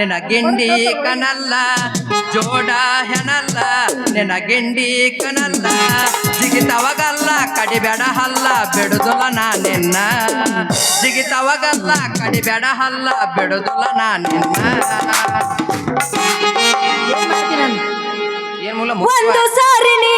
ನಿನ್ನ ಗಿಂಡಿ ಕನಲ್ಲ ಜೋಡ ಹೆನಲ್ಲ ನಿನ ಗಿಂಡಿ ಕನಲ್ಲ. ಜಿಗಿತವಗಲ್ಲ ಕಡಿಬೇಡ ಹಲ್ಲ ಬಿಡುದುಲ ನಾ ನಿನ್ನ. ಜಿಗಿತವಗಲ್ಲ ಕಡಿಬೇಡ ಹಲ್ಲ ಬಿಡುದುಲ ನಾ ನಿನ್ನ. ನಾನು? ಏನ್ ಮೂಲ ಒಂದು ಸಾರಿ ನೀ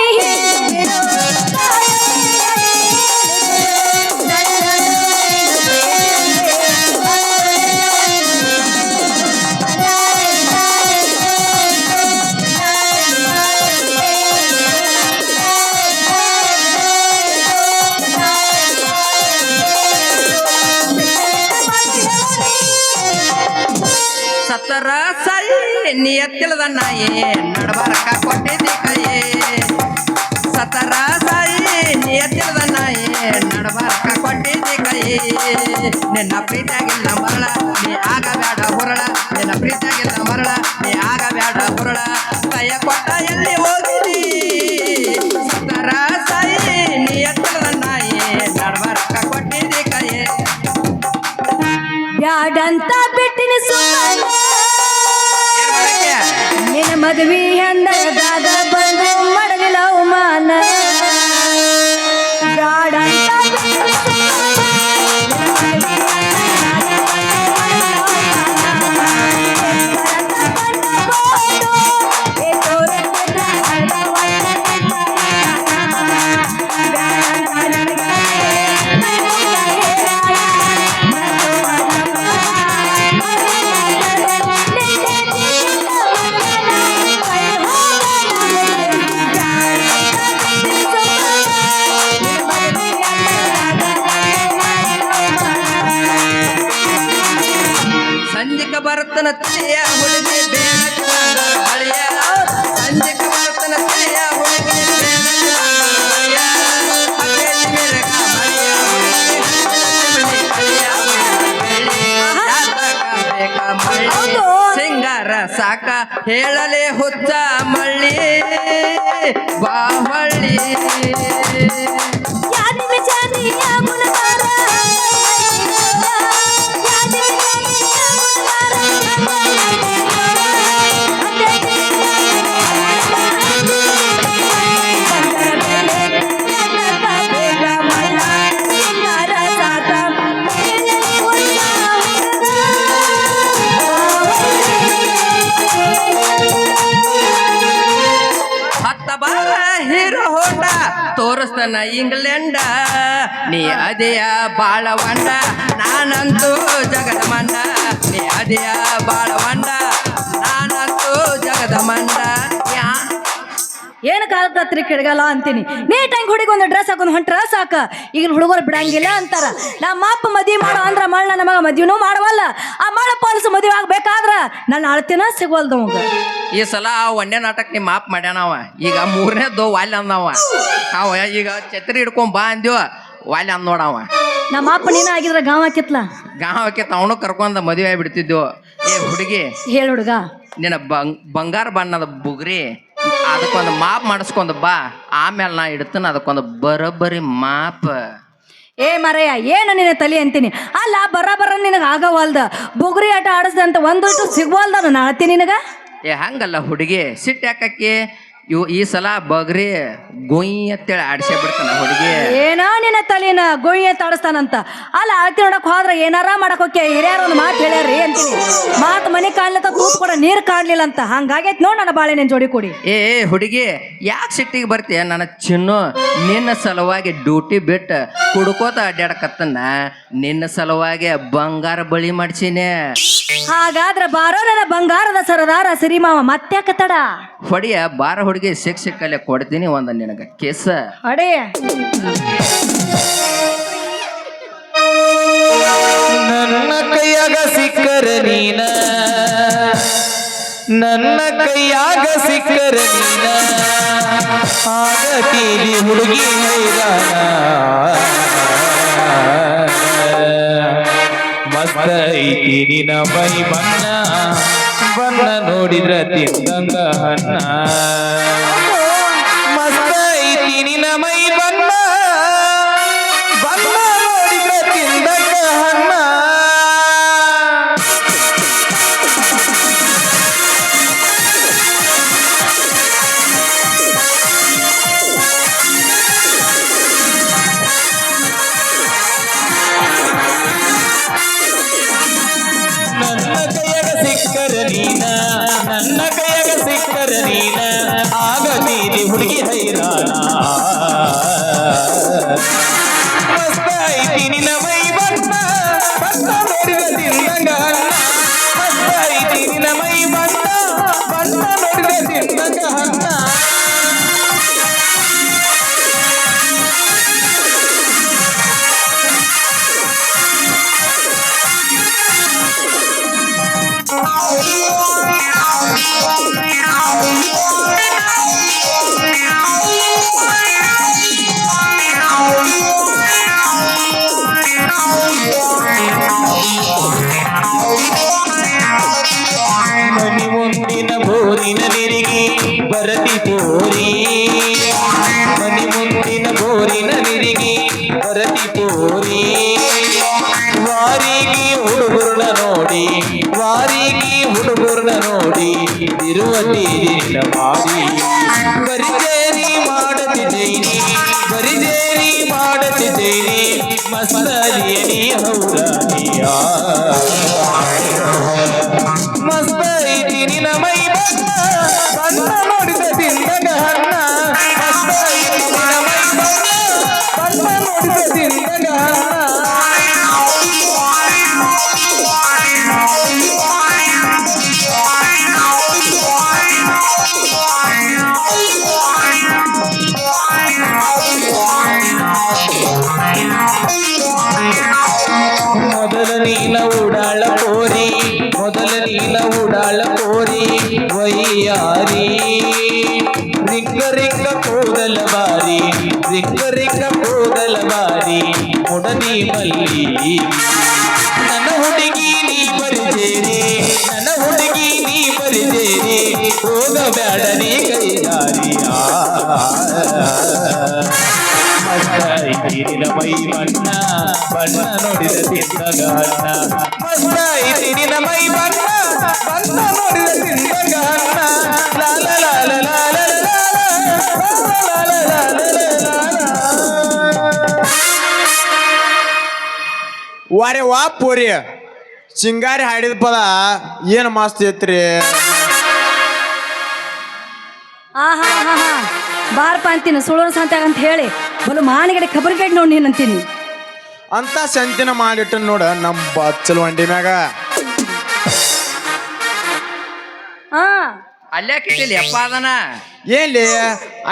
ಸಾಯಿ ನೀ ಎತ್ತಿಳದ ನಾಯಿ ನಡಬಾರಕ ಕೊಟ್ಟಿದ್ದಿ ಕೈ ಸತರ ಸಾಯಿ ನೀ ಎತ್ತಿಳದ ನಾಯಿ ನಡಬಾರಕ ಕೊಟ್ಟಿದ್ದಿ ಕೈ ನಿನ್ನ ಪ್ರೀತಿಯಾಗಿಲ್ಲ ಮರಳ, ನೀ ಆಗಬೇಡ ಹುರಳ, ನಿನ್ನ ಪ್ರೀತಿಯಾಗಿಲ್ಲ ಮದುವೆ ಹೆಂಡದಾಗ ಬಂದು ಬರ್ತನ ತಲೆಯ ಹುಡುಗಿ ಹಳೆಯ ಸಂಜೆಕ ಬರ್ತನ ತಲೆಯ ಹುಡುಗಿ. ಸಿಂಗಾರ ಸಾಕ ಹೇಳಲೆ ಹುಚ್ಚ ಮಳ್ಳಿ. ತೋರಿಸ್ತಾನ ಇಂಗ್ಲೆಂಡ. ನೀ ಅದೇಯ ಬಾಳವಂಡ, ನಾನಂತೂ ಜಗದ ಮಂಡ ನೀ ಅದೇಯ ಬಾಳವಂಡ, ನಾನಂತೂ ಜಗದ ಮಂಡ ಯಾ? ಏನು ಕಾಲಕತ್ರಿ ಕೆಡಗಲ್ಲ ಅಂತೀನಿ. ನೀಟಾಗಿ ಹುಡುಗಿ ಒಂದು ಡ್ರೆಸ್ ಹಾಕೊಂಡು ಹೊಂಟ್ರ ಸಾಕ. ಈಗಿನ ಹುಡುಗರು ಬಿಡಂಗಿಲ್ಲ ಅಂತಾರ. ನಮ್ಮ ಅಪ್ಪ ಮದಿ ಮಾಡೋ ಅಂದ್ರ ಮಳ್ ನನ್ನ ಮಗ ಮದ್ವಿನೂ ಮಾಡವಲ್ಲ. ಆ ಮಳ ಪಾಲಿಸ ಮದುವೆ ಆಗ್ಬೇಕಾದ್ರ ನನ್ನ ಅಳತೆನ ಸಿಗೋಲ್ದು ಅವಂಗ ಈ ಸಲ ಆ ಒಂದೇ ನಾಟಕ ನಿಮ್ಮ ಮಾಪ್ ಮಾಡ್ಯಾನವ ಈಗ ಮೂರನೇದ್ದು ವಾಲ್ಯ ಅಂದವ. ಅವ ಈಗ ಛತ್ರಿ ಹಿಡ್ಕೊಂಡ್ ಬಾ ಅಂದ್ಯೋ ವಾಲ್ಯ ಅಂದ ನೋಡವ ನಮ್ಮ ಅಪ್ಪ ನೀನ ಆಗಿದ್ರ ಗಾವ ಹಾಕಿತ್ಲ ಕಿತ್ ಅವನು ಕರ್ಕೊಂಡ ಮದುವೆ ಆಗ್ಬಿಡ್ತಿದ್ವು ಏ ಹುಡುಗಿ ಹೇಳ ಹುಡುಗ. ನಿನ್ನ ಬಂಗ್ ಬಂಗಾರ ಬಣ್ಣದ ಬುಗ್ರಿ ಅದಕ್ಕೊಂದು ಮಾಪ್ ಮಾಡಿಸ್ಕೊಂಡ್ ಬಾ. ಆಮೇಲೆ ನಾ ಇಡ್ತೀನಿ ಅದಕ್ಕೊಂದು ಬರೋಬ್ಬರಿ ಮಾಪ್. ಏ ಮರೆಯ ಏನು ನಿನ್ನ ತಲೆ ಅಂತೀನಿ? ಅಲ್ಲ, ಬರ ನಿನಗೆ ಆಗವಲ್ದ. ಬುಗುರಿ ಆಟ ಆಡಿಸ್ದಂತ ಒಂದು ಸಿಗುವಲ್ದ ನಾನು ಅಳ್ತೀನಿ ನಿನಗ? ಏ, ಹಂಗಲ್ಲ ಹುಡುಗಿ. ಸಿಟ್ಟು ಯಾಕಕ್ಕೆ? ಇವು ಈ ಸಲ ಬಗ್ರಿ ಗೊಯ್ ಅಂತೇಳಿ ಆಡ್ಸೇ ಬಿಡ್ತಾನ ಹುಡುಗಿ. ಏನೋ ನಿನ್ನ ತಲೆನ ಗೋಯಿ ಅಂತ ಆಡಿಸ್ತಾನಂತ. ಅಲ್ಲ ಆಳ್ತಿ ನೋಡಕ್ ಹೋದ್ರ ಏನಾರ ಮಾಡಕ್ ಹೋಕೆ ಹಿರಿಯರು ಒಂದು ಮಾತು ಹೇಳ್ಯಾರಿ ಅಂತೀನಿ. ಮಾತು ಮನೆ ಕಾಣ್ಲತ್ತ ತೂತ್ ಕೂಡ ನೀರು ಕಾಣ್ಲಿಲ್ಲ ಅಂತ. ಹಂಗಾಗೈತ್ ನೋಡ್ ನನ್ನ ಬಾಳೆ ನಿನ್ ಜೋಡಿ ಕೊಡಿ. ಏ ಏ, ಹುಡುಗಿ ಯಾಕೆ ಸಿಟ್ಟಿಗೆ ಬರ್ತೀಯ? ನನ್ನ ಚಿನ್ನು ನಿನ್ನ ಸಲುವಾಗಿ ಡ್ಯೂಟಿ ಬಿಟ್ಟು ಕುಡ್ಕೋತ ಅಡ್ಡಾಡಕತ್ತನ್ನ ನಿನ್ನ ಸಲುವಾಗಿ ಬಂಗಾರ ಬಳಿ ಮಾಡ್ಸೀನಿ. ಹಾಗಾದ್ರೆ ಬಾರೋ ನನ್ನ ಬಂಗಾರದ ಸರದಾರ ಸಿರಿಮಾವ ಮತ್ತೆ ತಡ? ಹೊಡಿಯ ಬಾರ ಹುಡುಗಿ. ಸಿಕ್ ಕಲೆ ಕೊಡ್ತೀನಿ ಒಂದು ನಿನಗೆ. ಕೇಸ. ಅಡೇ. ನನ್ನ ಕೈಯಾಗ ಸಿಕ್ಕರ ನೀನ. ನನ್ನ ಕೈಯಾಗ ಸಿಕ್ಕರ ನೀನ. ಆಗತೀರಿ ಹುಡುಗಿ ಹೈರಾಣ ಮಸ್ತ ಐತಿ ನಿನ ಬೈ ಬಣ್ಣ ಬಣ್ಣ ನೋಡಿದ್ರ ತಿಂದಂಗ ಹಣ್ಣ. ನೋಡಿ ಇರುವ ನೀರಿನ ಬಾರಿ ಬರಿದೇರಿ ಮಾಡತಿದ್ದೇನೆ ಬರಿದೇರಿ ಮಾಡತಿದ್ದೇನೆ ಮಸ್ತರಿಯನಿ ಹೌದಾನಿಯ ಮಸ್ತ ಬಾರಿ ಮುಡನಿ ಮಲ್ಲಿ ನನ್ನ ಹುಡುಗಿ ನೀ ಬರಿದೇರಿ ನನ್ನ ಹುಡುಗಿ ನೀ ಬರಿದೇರಿ ಹೋಗಬೇಡ ನೀ ಕೈದಾರಿಯ ಮಸ್ತಾಯಿತಿರಿನ ಮೈ ಬಣ್ಣ ಬಣ್ಣ ನೋಡಿದ ತಿಂದಾಗ ಅನ್ನ ಮಸ್ತಾಯಿತಿರಿನ ಮೈ ಬಣ್ಣ ಬಣ್ಣ ನೋಡಿದ ತಿಂದಾಗ ವಾರೆ ವಾ ಪೋರಿ. ಸಿಂಗಾರಿ ಹಾಡಿದ ಪದ ಏನು ಮಸ್ತ್ ಐತ್ರಿ. ಆಹಾ ಹಾ ಹಾ ಬಾರಪ್ಪ ಅಂತೀನಿ ಸುಳ್ಳು ಸಂತ್ಯಾಗ ಅಂತ ಹೇಳಿ. ಬಲು ಮಾನಿಗಡೆ ಖಬರ್ ನೋಡಿ ನೀನು ಅಂತೀನಿ. ಅಂತ ಸಂತಿನ ಮಾಡಿಟ್ಟು ನೋಡ ನಮ್ಮ ಬಚ್ಚಲ್ ವಂಡಿ ಮ್ಯಾಗ. ಹಾ ಅಲ್ಲೇ ಕಿಟ್ಟಿಲ್ಲ ಯಪ್ಪ ಅದನ? ಏನ್ಲಿ?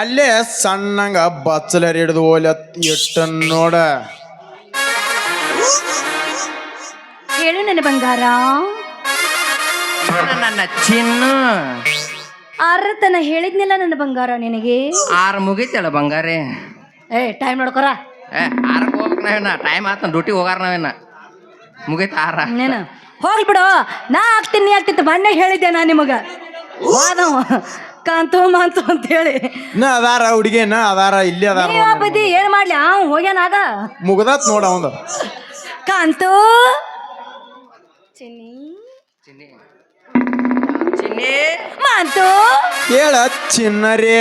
ಅಲ್ಲೇ ಸಣ್ಣಂಗ ಬಚ್ಚಲ ಹಿಡಿದು ಓಲೆ ಇಟ್ಟ ನೋಡ. ಹೇಳು ನನ್ನ ಬಂಗಾರ. ನನ್ನ ಚಿನ್ನ. ಆರತನ ಹೇಳಿದ್ನಿಲ್ಲ ನನ್ನ ಬಂಗಾರ ನಿನಗೆ? ಆರ್ ಮುಗಿತಳ ಬಂಗಾರೆ. ಏ ಟೈಮ್ ನೋಡ್ಕೊರ. ಏ ಆರಕ್ಕೆ ಹೋಗ್ಬೇಕು ನಾವೇನ ಟೈಮ್ ಆತ ಡ್ಯೂಟಿ ಹೋಗಾರ ನಾವೇನ ಮುಗೀತ ಆರ. ನೀನು. ಹೋಗ್ಲಿ ಬಿಡು. ನಾ ಆಗ್ತೀನಿ ನೀ ಆಗ್ತಿತ್ತು ಮೊನ್ನೆ ಹೇಳಿದ್ದೆ ನಾ ನಿಮಗ. ವಾದವ ಕಾಂತು ಮಾಂತು ಅಂತ ಹೇಳಿ ನಾ ಅದಾರ ಹುಡುಗೇನ ನ ಅದಾರ ಇಲ್ಲಿ ಅದಾರ ನೀವ ಏನು ಏನ್ ಮಾಡ್ಲಿ? ಆ ಹೋಗ್ಯಾನಾಗ ಮುಗ್ದಾತ್ ನೋಡ ಅವಂದ. ಕಾಂತು. ಚಿನ್ನಿ. ಚಿನ್ನಿ. ಚಿನ್ನಿ. ಮಾತು. ಹೇಳ ಚಿನ್ನರಿ.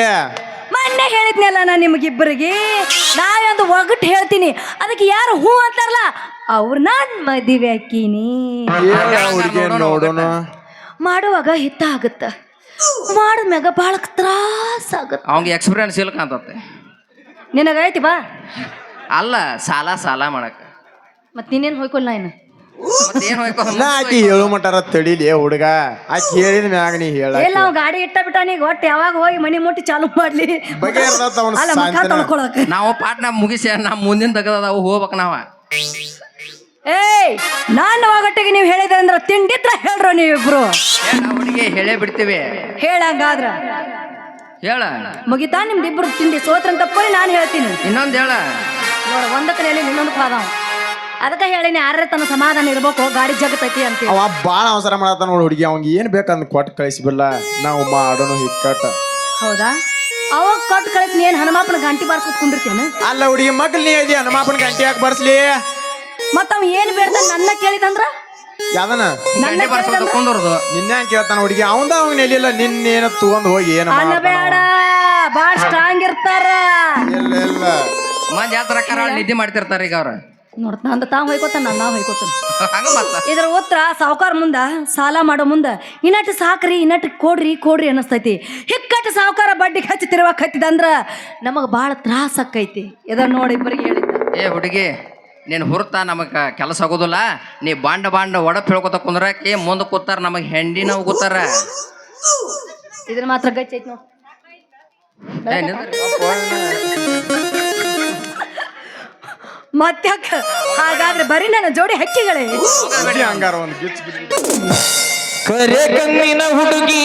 ಮೊನ್ನೆ ಹೇಳಿದ್ನಲ್ಲ ನಾ ನಿಮಗಿಬ್ಬರಿಗೆ. ನಾವೊಂದು ಒಗಟ್ಟು ಹೇಳ್ತೀನಿ. ಅದಕ್ಕೆ ಯಾರು ಹೂ ಅಂತಾರಲ್ಲ ಅವ್ರು ನಾನ್ ಮದುವೆ ಹಾಕೀನಿ ನೋಡೋಣ ಮಾಡುವಾಗ ಹಿತ ಆಗುತ್ತ. ಮಾಡಿದ್ಮ್ಯಾಗ ಭಾಳ ತ್ರಾಸ ಆಗುತ್ತೆ. ಅವಂಗೆ ಎಕ್ಸ್ಪೀರಿಯನ್ಸ್ ಇಲ್ಲ ಕಾಂತತ್ತೆ ನಿನಗೈತಿ ಬಾ. ಅಲ್ಲ ಸಾಲ ಸಾಲ ಮಾಡಕ ಮತ್ತೆ ನೀನೇನ್ ಹೋಯ್ಕೊಲ್ಲ ಏನು ನಾ ಆಕಿ ಹೇಳು ಮಟಾರ ತಡಿಲಿ ಹುಡುಗ. ಆಕಿ ಹೇಳಿದ ಮ್ಯಾಗ ನೀ ಹೇಳ ಇಲ್ಲ ಅವ್ ಗಾಡಿ ಇಟ್ಟ ಬಿಟ್ಟಾನೀಗ ಒಟ್ಟು ಯಾವಾಗ ಹೋಗಿ ಮನಿ ಮುಟ್ಟಿ ಚಾಲು ಮಾಡ್ಲಿ? ಅವ್ನ ಅಲ್ಲ ಮುಖ. ತೊಳ್ಕೊಳಕ್. ನಾವು ಪಾಟ್ನ ಮುಗಿಸಿ ನಮ್ಮ ಮುಂದಿನ ತೆಗದವು ಹೋಗ್ಬೇಕು ನಾವ. ಏಯ್ ನಾನು ಒಗಟ್ಟಿಗೆ ನೀವು ಹೇಳಿದ್ರೆ ಅಂದ್ರ ತಿಂಡಿತ್ರ ಹೇಳ್ರು ನೀವಿಬ್ರು? ಹುಡುಗಿ ಹೇಳೇ ಬಿಡ್ತೀವಿ. ಹೇಳಂಗಾದ್ರ ಹೇಳ. ಮುಗಿತಾ ನಿಮ್ದಿಬ್ರು ತಿಂಡಿ ಸೋತ್ರ ತಪ್ಪರಿ ನಾನು ಹೇಳ್ತೀನಿ. ಇನ್ನೊಂದು ಹೇಳ. ನೋಡ ಒಂದಕ್ಕೆ ಇನ್ನೊಂದು ಇನ್ನೊಂದಕ್ಕೆ ಹೋದವ ಅದಕ್ಕೆ ಹೇಳಿನಿ ಯಾರ ತನ್ನ ಸಮಾಧಾನ ಇರ್ಬೇಕು ಗಾಡಿ ಜಗತೈತಿ ಅಂತ ಅವ ಬಾಳ ಅವಸರ ಮಾಡತ್ತ ನೋಡಿ ಹುಡುಗಿ. ಅವಂಗ ಏನ್ ಬೇಕಂದ್ ಕೊಟ್ಟು ಕಳಿಸಿಬಿಲ್ಲ ನಾವು ಮಾಡೋಣ ಹಿಕ್ಕಟ್ಟ ಹೌದಾ? ಅವಾಗ ಕೊಟ್ಟು ಕಳಿಸಿ ಏನ್ ಹನುಮಾಪನ ಗಂಟಿ ಬಾರ್ಸ್ಕೊತ್ ಕುಂದಿರ್ತೇನೆ ಅಲ್ಲ ಹುಡುಗಿ ಮಗ್ಲ್ ನೀ ಅದಿ ಹನುಮಾಪನ ಗಂಟೆ ಯಾಕೆ ಬರ್ಸ್ಲಿ? ಮತ್ತ ಅವ್ ಏನ್ ಬೇಡ ನನ್ನ ಕೇಳಿದಂದ್ರ? ಯಾವ್ದನ? ಗಂಟೆ ಬರ್ಸೋದು ಕುಂದ್ರದು. ನಿನ್ನೆ ಹಂಗೆ ಕೇಳ್ತಾನ ಹುಡುಗಿ? ಅವಂದ ಅವಂಗ ನೆಲಿಲ್ಲ ನಿನ್ನೇನ ತಗೊಂಡ್ ಹೋಗಿ ಏನ ಅಲ್ಲ ಬೇಡ ಬಾಳ ಸ್ಟ್ರಾಂಗ್ ಇರ್ತಾರ. ಇಲ್ಲ ಇಲ್ಲ. ಮಂದಿ ಯಾತ್ರ ಕರಾಳ ನಿದ್ದೆ ಮಾಡ್ತಿರ್ತಾರೆ ಈಗ ಅವ್ರ. ನೋಡ್ತ ಅಂದ ತಾವ್ ಹೊಯ್ಕೋತಾನ ನಾವು ಹೊಯ್ಕೋತಾನ. ಹಂಗ ಮತ್ತ? ಇದ್ರ ಉತ್ತರ ಸಾವುಕಾರ ಮುಂದ ಸಾಲ ಮಾಡೋ ಮುಂದ ಇನ್ನಟ್ಟು ಸಾಕ್ರಿ ಇನ್ನಟ್ಟು ಕೊಡ್ರಿ ಕೊಡ್ರಿ ಅನ್ನಿಸ್ತೈತಿ. ಹಿಕ್ಕಟ್ಟು ಸಾವುಕಾರ ಬಡ್ಡಿ ಹಚ್ಚಿ ತಿರುವಾಗ ಹತ್ತಿದಂದ್ರ ನಮಗೆ ಭಾಳ ತ್ರಾಸ ಆಕೈತಿ ಇದ ನೋಡಿ ಇಬ್ಬರಿಗೆ ಹೇಳಿದ್ದ ಏ ಹುಡುಗಿ ನೀನು ಹುರ್ತ ನಮಗೆ ಕೆಲಸ ಆಗೋದಿಲ್ಲ. ನೀ ಬಾಂಡ ಬಾಂಡ ಒಡಪ್ ಹೇಳ್ಕೊತ ಕುಂದ್ರಕ್ಕೆ ಮುಂದೆ ಕೂತಾರ ನಮಗ್ ಹೆಂಡಿನ ಕೂತಾರ. ಇದನ್ನ ಮಾತ್ರ ಗಚ್ಚ ಐತಿ ನೋಡ್ ಮತ್ತ್ಯಾಕ? ಹಾಗಾದ್ರೆ ಬರೀ ನನ್ನ ಜೋಡಿ ಹಕ್ಕಿಗಳೇ? ಹುಡುಗಿ ಹಂಗಾರ ಒಂದ್ ಗಿಚ್ ಗಿಚ್. ಕರೆ ಕಣ್ಣಿನ ಹುಡುಗಿ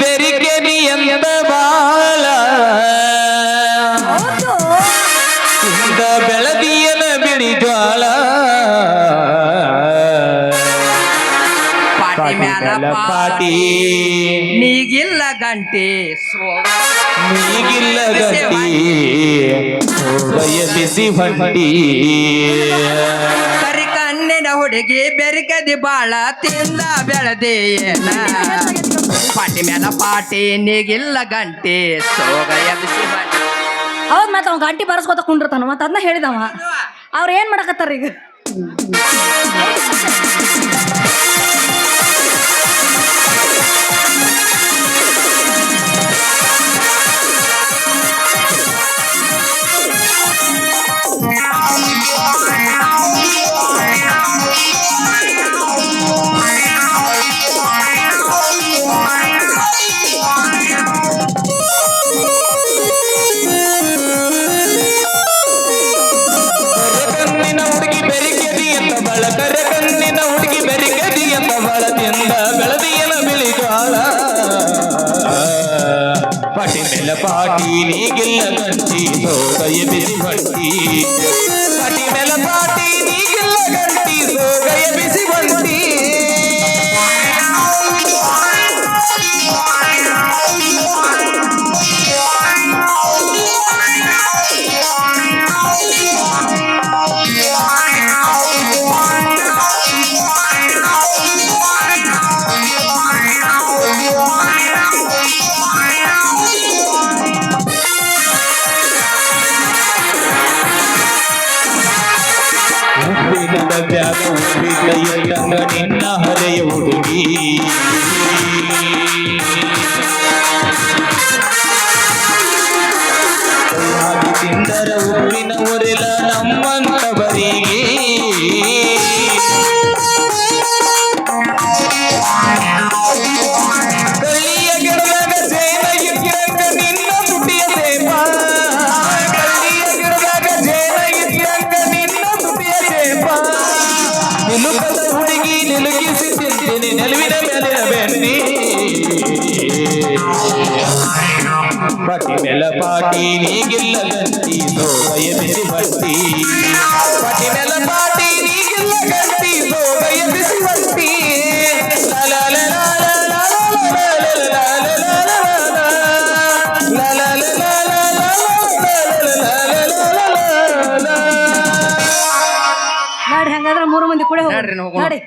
ಬೆರಿಕೆರಿ ಎಂದ ಬಾಳ ಹೌದು. ಇಂದ ಬೆಳದಿಯನ ಬಿಳಿ ಜ್ವಾಳ ಪಾಟಿ ಮ್ಯಾಲ ಪಾಟಿ. ನೀಗಿಲ್ಲ ಗಂಟೆ. ಸೋ ನೀಗಿಲ್ಲ ಗಟ್ಟಿ ಹೊಂಟಿ ಕರಿ ಕಣ್ಣಿನ ಹುಡುಗಿ ಬೆರಿಗದಿ ಬಾಳ ತಿಂದ ಬೆಳದೆ ಏನ ಪಾಟಿ ಮೇಲ ಪಾಟಿ ನೀಗಿಲ್ಲ ಗಂಟೆ ಸೋಗ ಬಿಸಿ ಬಂಡಿ ಹೌದ್ ಮತ್ತ ಅವ್ ಗಂಟಿ ಬರ್ಸ್ಕೊತ ಕುಂಡಿರ್ತಾನ ಮತ್ತ ಅದನ್ನ ಹೇಳಿದವ. ಅವ್ರ ಏನ್ ಮಾಡಕತ್ತಾರ ಈಗ? ತಿಂದ ಬೆಳದಿಯನ ಬಿಳಿಗಾಳ ಪಾಟಿ ಮೇಲ ಪಾಟಿ ನೀಗಿಲ್ಲ ಗಂಟಿ ಸೋಗಯ ಬಿಸಿ ಬಂಟಿ ಪಾಟಿ ಮೇಲ ಪಾಟಿ ನೀಗಿಲ್ಲ ಗಂಟಿ ಸೋಗಯ ಬಿಸಿ ಹೃದಯದಾಗ ನಿನ್ನ ಹರೆಯ ಹುಡುಗಿ ತಿಂದರ ಊರಿನ ಊರಿಲ ನಮ್ಮಂತ ಬರಿಗೆ పటి నెల పాటి నీ గిల్లగంటి సోదయ బిసి వట్టి పటి నెల పాటి నీ గిల్లగంటి సోదయ బిసి వట్టి ನೋಡಿ ಹಂಗಾದ್ರೆ ಮೂರು ಮಂದಿ ಕೂಡ ಹೋಗ್ರಿ ನೋಡಿ